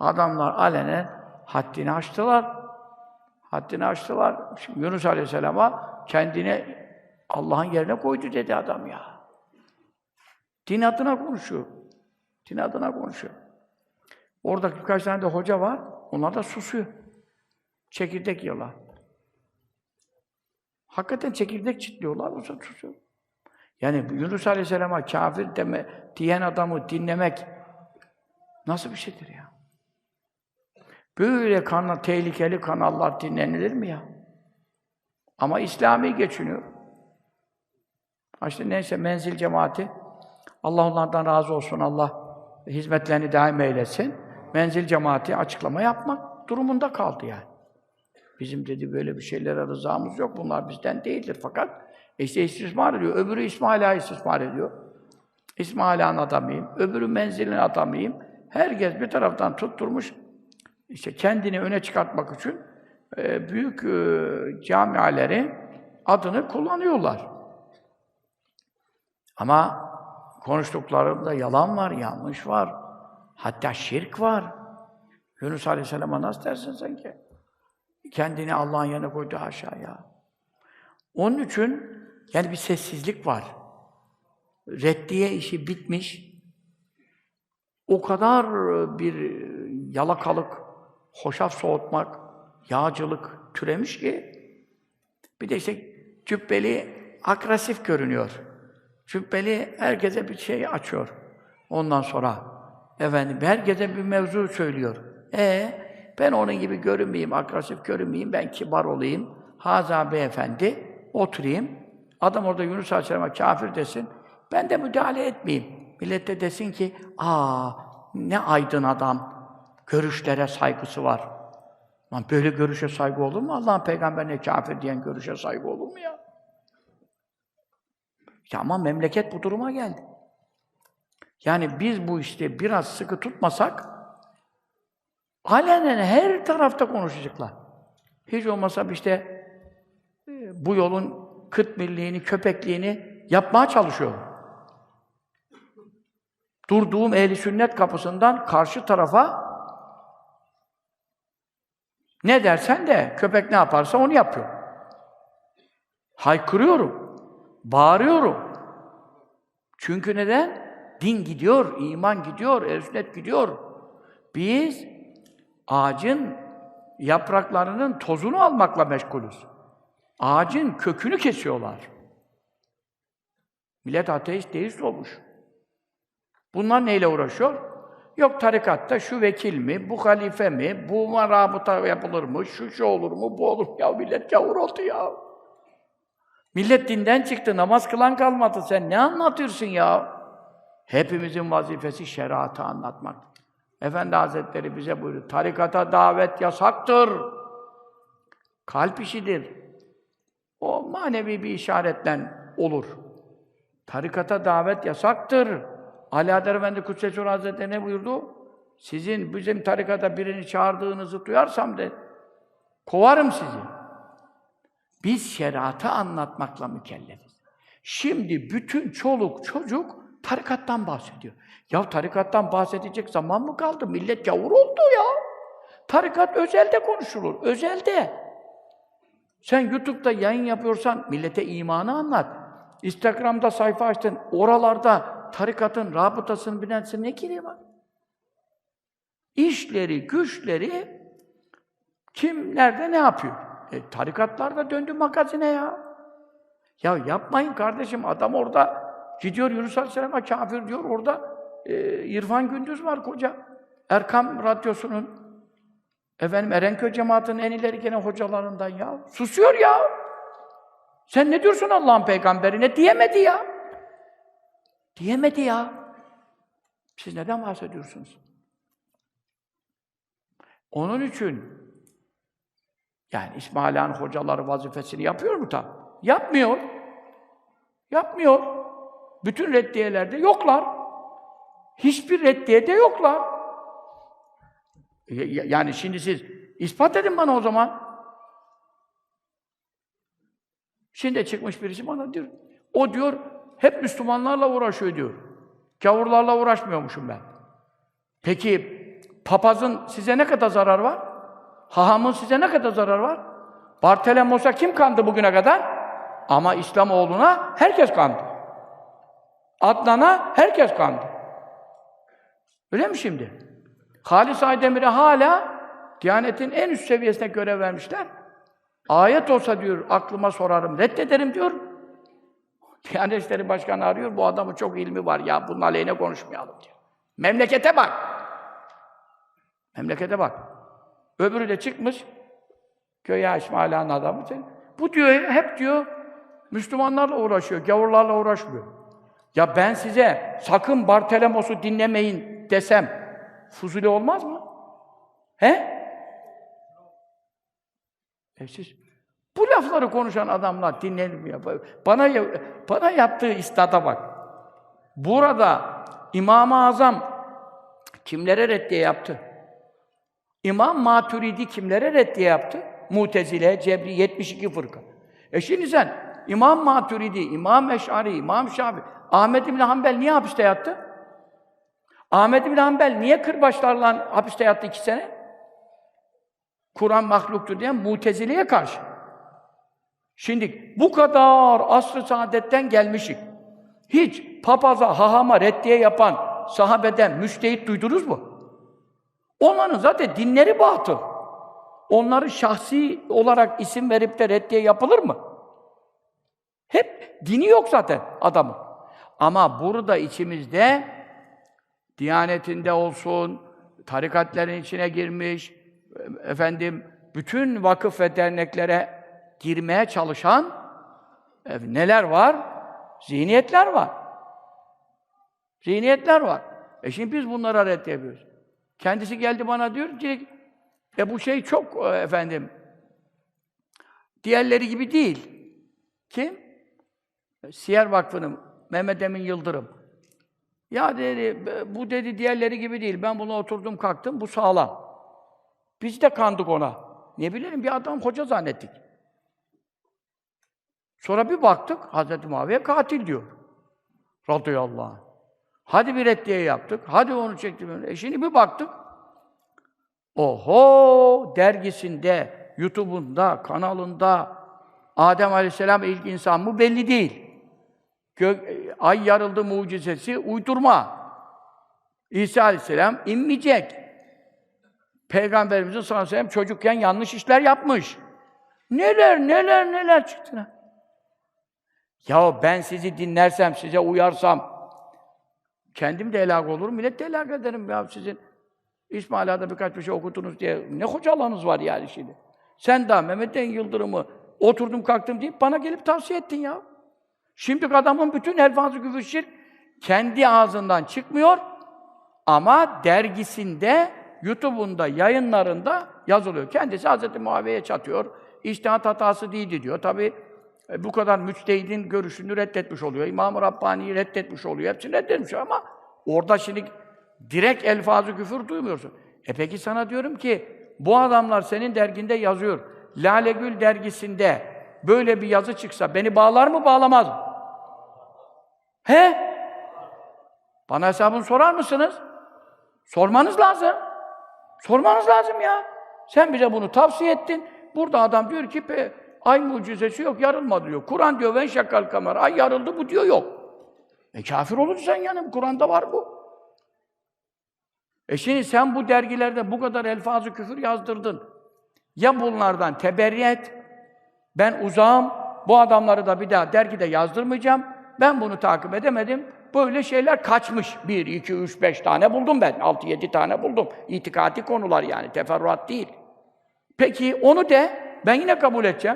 Adamlar alenen haddini aştılar. Haddini aştılar. Şimdi Yunus Aleyhisselam'a kendine Allah'ın yerine koydu dedi adam ya. Din adına konuşuyor. Din adına konuşuyor. Orada birkaç tane de hoca var. Onlar da susuyor. Çekirdek yiyorlar. Hakikaten çekirdek çitliyorlar, o susuyor. Yani Yunus Aleyhisselam'a kafir deme, diyen adamı dinlemek nasıl bir şeydir ya? Böyle kanal, tehlikeli kanallar dinlenilir mi ya? Ama İslami geçiniyor. İşte neyse menzil cemaati, Allah onlardan razı olsun, Allah hizmetlerini daim eylesin. Menzil cemaati açıklama yapmak durumunda kaldı yani. Bizim dedi böyle bir şeylere rızamız yok, bunlar bizden değildir fakat işte istismar ediyor. Öbürü İsmail'a istismar ediyor. İsmail'in adamıyım, öbürü menzilin adamıyım. Herkes bir taraftan tutturmuş, işte kendini öne çıkartmak için e, büyük e, camialerin adını kullanıyorlar. Ama konuştuklarında yalan var, yanlış var. Hatta şirk var. Yunus Aleyhisselam'a nasıl dersin sen ki? Kendini Allah'ın yanına koydu aşağıya. Onun için yani bir sessizlik var. Reddiye işi bitmiş. O kadar bir yalakalık, hoşaf soğutmak, yağcılık türemiş ki bir de işte cübbeli agresif görünüyor. Cübbeli herkese bir şey açıyor. Ondan sonra efendim herkese bir mevzu söylüyor. E ben onun gibi görünmeyeyim, agresif görünmeyeyim, ben kibar olayım. Haza beyefendi, oturayım. Adam orada Yunus Aleyhisselam'a kafir desin. Ben de müdahale etmeyeyim. Millet de desin ki, aa ne aydın adam, görüşlere saygısı var. Lan böyle görüşe saygı olur mu? Allah'ın peygamberine kafir diyen görüşe saygı olur mu ya? Ya ama memleket bu duruma geldi. Yani biz bu işte biraz sıkı tutmasak alenen her tarafta konuşacaklar. Hiç olmasa işte e, bu yolun kıt milliğini, köpekliğini yapmaya çalışıyorum. Durduğum ehli sünnet kapısından karşı tarafa ne dersen de köpek ne yaparsa onu yapıyor. Haykırıyorum. Bağırıyorum. Çünkü neden? Din gidiyor, iman gidiyor, ehl sünnet gidiyor. Biz ağacın yapraklarının tozunu almakla meşgulüz. Ağacın kökünü kesiyorlar. Millet ateist, deist olmuş. Bunlar neyle uğraşıyor? Yok tarikatta şu vekil mi, bu halife mi, bu marabıta yapılır mı, şu şu olur mu, bu olur mu? Ya millet gavur oldu ya. Millet dinden çıktı, namaz kılan kalmadı. Sen ne anlatıyorsun ya? Hepimizin vazifesi şeriatı anlatmak. Efendi Hazretleri bize buyuruyor, tarikata davet yasaktır. Kalp işidir. O manevi bir işaretle olur. Tarikata davet yasaktır. Ali Adar Efendi Kudsesi Hazretleri ne buyurdu? Sizin bizim tarikata birini çağırdığınızı duyarsam de kovarım sizi. Biz şeriatı anlatmakla mükellefiz. Şimdi bütün çoluk çocuk tarikattan bahsediyor. Ya tarikattan bahsedecek zaman mı kaldı? Millet yavur oldu ya. Tarikat özelde konuşulur. Özelde. Sen YouTube'da yayın yapıyorsan millete imanı anlat. Instagram'da sayfa açtın. Oralarda tarikatın rabıtasını bilensin ne gereği var? İşleri, güçleri kim nerede ne yapıyor? E, tarikatlar da döndü magazine ya. Ya yapmayın kardeşim adam orada gidiyor Yunus Aleyhisselam'a kafir diyor orada e, İrfan Gündüz var koca. Erkam Radyosu'nun efendim Erenköy cemaatinin en ileri gelen hocalarından ya. Susuyor ya. Sen ne diyorsun Allah'ın peygamberine? Diyemedi ya. Diyemedi ya. Siz neden bahsediyorsunuz? Onun için yani İsmail Han hocaları vazifesini yapıyor mu tam? Yapmıyor. Yapmıyor. Bütün reddiyelerde yoklar. Hiçbir reddiyede yoklar. Yani şimdi siz ispat edin bana o zaman. Şimdi çıkmış birisi bana diyor. O diyor hep Müslümanlarla uğraşıyor diyor. Gavurlarla uğraşmıyormuşum ben. Peki papazın size ne kadar zarar var? Hahamın size ne kadar zarar var? Bartelemos'a kim kandı bugüne kadar? Ama İslamoğlu'na herkes kandı. Adnan'a herkes kandı. Öyle mi şimdi? Halis Aydemir'e hala Diyanet'in en üst seviyesine görev vermişler. Ayet olsa diyor, aklıma sorarım, reddederim diyor. Diyanet İşleri Başkanı arıyor, bu adamın çok ilmi var ya, bunun aleyhine konuşmayalım diyor. Memlekete bak! Memlekete bak. Öbürü de çıkmış, köye İsmaila'nın adamı. Bu diyor, hep diyor, Müslümanlarla uğraşıyor, gavurlarla uğraşmıyor. Ya ben size sakın Bartelemos'u dinlemeyin desem, fuzuli olmaz mı? He? E siz, bu lafları konuşan adamlar dinlenmiyor. Bana, bana yaptığı istada bak. Burada İmam-ı Azam kimlere reddiye yaptı? İmam Maturidi kimlere reddiye yaptı? Mutezile, Cebri, 72 fırka. E şimdi sen İmam Maturidi, İmam Eş'ari, İmam Şafi, Ahmed İbn Hanbel niye hapiste yattı? Ahmed İbn Hanbel niye kırbaçlarla hapiste yattı iki sene? Kur'an mahluktur diyen Mutezile'ye karşı. Şimdi bu kadar asr-ı saadetten gelmişik. Hiç papaza, hahama reddiye yapan sahabeden müştehit duydunuz mu? Onların zaten dinleri batıl. Onları şahsi olarak isim verip de reddiye yapılır mı? Hep dini yok zaten adamın. Ama burada içimizde Diyanetinde olsun, tarikatlerin içine girmiş, efendim bütün vakıf ve derneklere girmeye çalışan e, neler var? Zihniyetler var. Zihniyetler var. E şimdi biz bunlara red yapıyoruz. Kendisi geldi bana diyor ki e bu şey çok e, efendim diğerleri gibi değil. Kim? Siyer Vakfı'nın Mehmet Emin Yıldırım. Ya dedi, bu dedi diğerleri gibi değil. Ben buna oturdum kalktım, bu sağlam. Biz de kandık ona. Ne bileyim bir adam hoca zannettik. Sonra bir baktık, Hazreti Muaviye katil diyor. Radıyallahu anh. Hadi bir reddiye yaptık, hadi onu çektim. E şimdi bir baktık, oho dergisinde, YouTube'unda, kanalında Adem Aleyhisselam ilk insan mı belli değil. Gök, ay yarıldı mucizesi uydurma. İsa Aleyhisselam inmeyecek. Peygamberimizin sallallahu aleyhi ve sellem çocukken yanlış işler yapmış. Neler neler neler çıktı. Ya ben sizi dinlersem, size uyarsam kendim de helak olurum, millet de helak ederim ya sizin. İsmail Ağa'da birkaç bir şey okudunuz diye ne hocalığınız var yani şimdi. Sen daha Mehmet En Yıldırım'ı oturdum kalktım deyip bana gelip tavsiye ettin ya. Şimdi adamın bütün elfazı küfür şirk kendi ağzından çıkmıyor ama dergisinde, YouTube'unda, yayınlarında yazılıyor. Kendisi Hz. Muaviye'ye çatıyor. İçtihat hatası değildi diyor. Tabi e, bu kadar müçtehidin görüşünü reddetmiş oluyor. İmam-ı Rabbani'yi reddetmiş oluyor. Hepsini reddetmiş ama orada şimdi direkt elfazı küfür duymuyorsun. E peki sana diyorum ki bu adamlar senin derginde yazıyor. Lale Gül dergisinde böyle bir yazı çıksa beni bağlar mı bağlamaz mı? He? Bana hesabını sorar mısınız? Sormanız lazım. Sormanız lazım ya. Sen bize bunu tavsiye ettin. Burada adam diyor ki ay mucizesi yok, yarılmadı diyor. Kur'an diyor ven şakal kamera. Ay yarıldı bu diyor yok. E kafir olursun sen yani. Kur'an'da var bu. E şimdi sen bu dergilerde bu kadar elfazı küfür yazdırdın. Ya bunlardan teberri et. Ben uzağım. Bu adamları da bir daha dergide yazdırmayacağım. Ben bunu takip edemedim. Böyle şeyler kaçmış. Bir, iki, üç, beş tane buldum ben. Altı, yedi tane buldum. İtikadi konular yani, teferruat değil. Peki onu de, ben yine kabul edeceğim.